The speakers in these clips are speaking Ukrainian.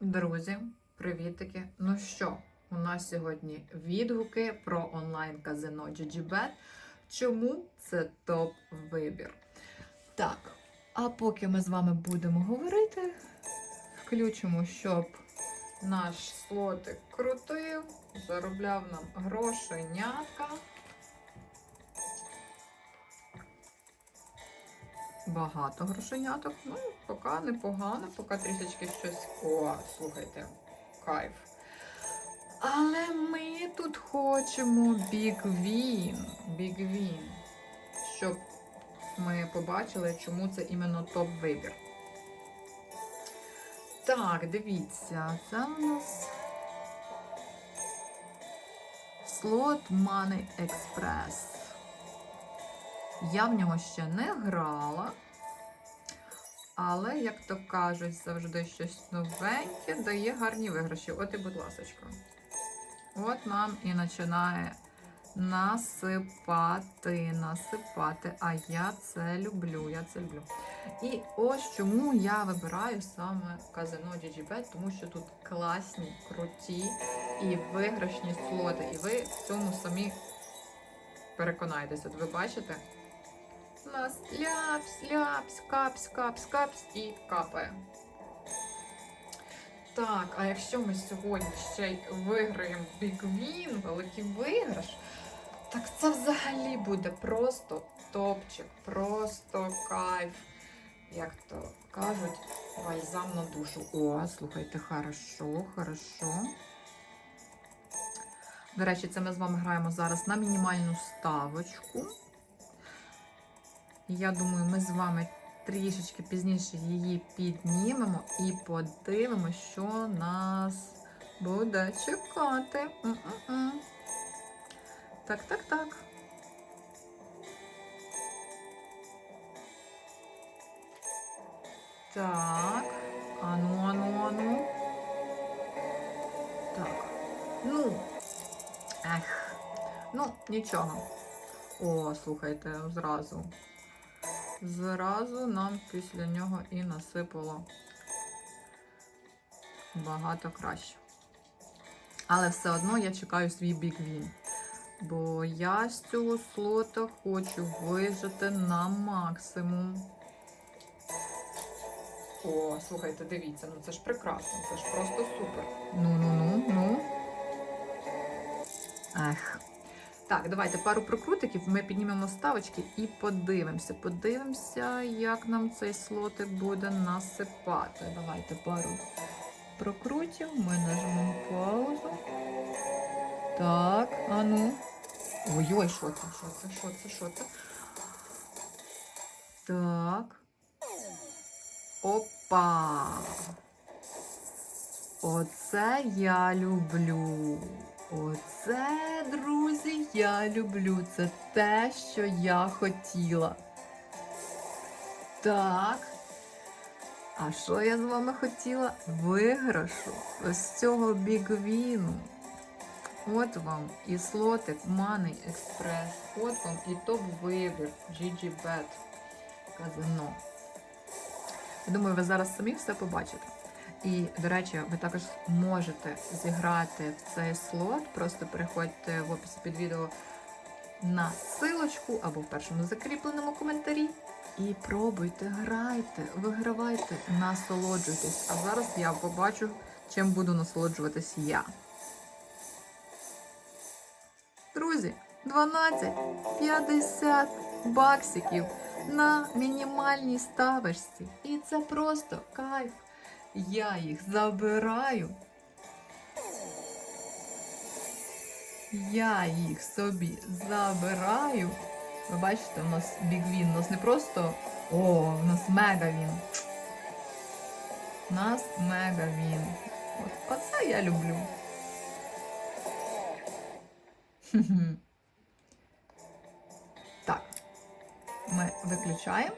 Друзі, привітики! Ну що, у нас сьогодні відгуки про онлайн-казино GGBet. Чому це топ-вибір? Так, а поки ми з вами будемо говорити, включимо, щоб наш слотик крутив, заробляв нам грошенятка. Багато грошеняток. Ну, поки непогано, поки трішечки щось. О, слухайте, кайф. Але ми тут хочемо Big Win. Big Win. Щоб ми побачили, чому це іменно топ-вибір. Так, дивіться, це у нас слот Money Express. Я в нього ще не грала. Але, як то кажуть, завжди щось новеньке дає гарні виграші. От і, будь ласочка. От нам і починає насипати, насипати. А я це люблю, я це люблю. І ось чому я вибираю саме казино GGBet, тому що тут класні, круті і виграшні слоти. І ви в цьому самі переконаєтеся. От ви бачите? У нас ляпс, ляпс, капс, капс, капс і капає. Так, а якщо ми сьогодні ще й виграємо Big Win, великий виграш, так це взагалі буде просто топчик, просто кайф. Як то кажуть, бальзам на душу. О, слухайте, хорошо, хорошо. До речі, це ми з вами граємо зараз на мінімальну ставочку. Я думаю, ми з вами трішечки пізніше її піднімемо і подивимося, що нас буде чекати. Так, так, так. Так. Ану, ану, ану. Так. Ну. Ех. Ну, нічого. О, слухайте, зразу. Зразу нам після нього і насипало багато краще. Але все одно я чекаю свій Big Win. Бо я з цього слота хочу вижити на максимум. О, слухайте, дивіться, ну це ж прекрасно, це ж просто супер. Ну-ну-ну, ну. Ех. Так, давайте пару прокрутиків. Ми піднімемо ставочки і подивимося. Подивимося, як нам цей слотик буде насипати. Давайте пару прокрутів. Ми нажмемо паузу. Так, а ну. Ой-ой, що це? Що це? Що це? Що це? Так. Опа! Оце я люблю. Оце, друзі, я люблю. Це те, що я хотіла. Так. А що я з вами хотіла? Виграшу ось цього бігвіну. От вам і слотик Money Express. От вам і топ-вибір GGBet казино. Я думаю, ви зараз самі все побачите. І, до речі, ви також можете зіграти в цей слот. Просто переходьте в описі під відео на силочку або в першому закріпленому коментарі. І пробуйте, грайте, вигравайте, насолоджуйтесь. А зараз я побачу, чим буду насолоджуватись я. Друзі, 12,50 баксиків на мінімальній ставочці. І це просто кайф. Я їх забираю. Я їх собі забираю. Ви бачите, у нас бігвін. У нас не просто о, у нас мегавін. У нас мегавін. От, оце я люблю. Так, ми виключаємо.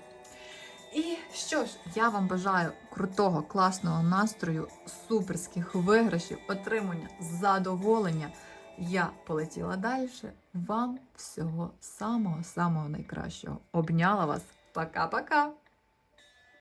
І що ж, я вам бажаю крутого, класного настрою, суперських виграшів, отримання задоволення. Я полетіла далі. Вам всього самого-самого найкращого. Обняла вас. Пока-пока!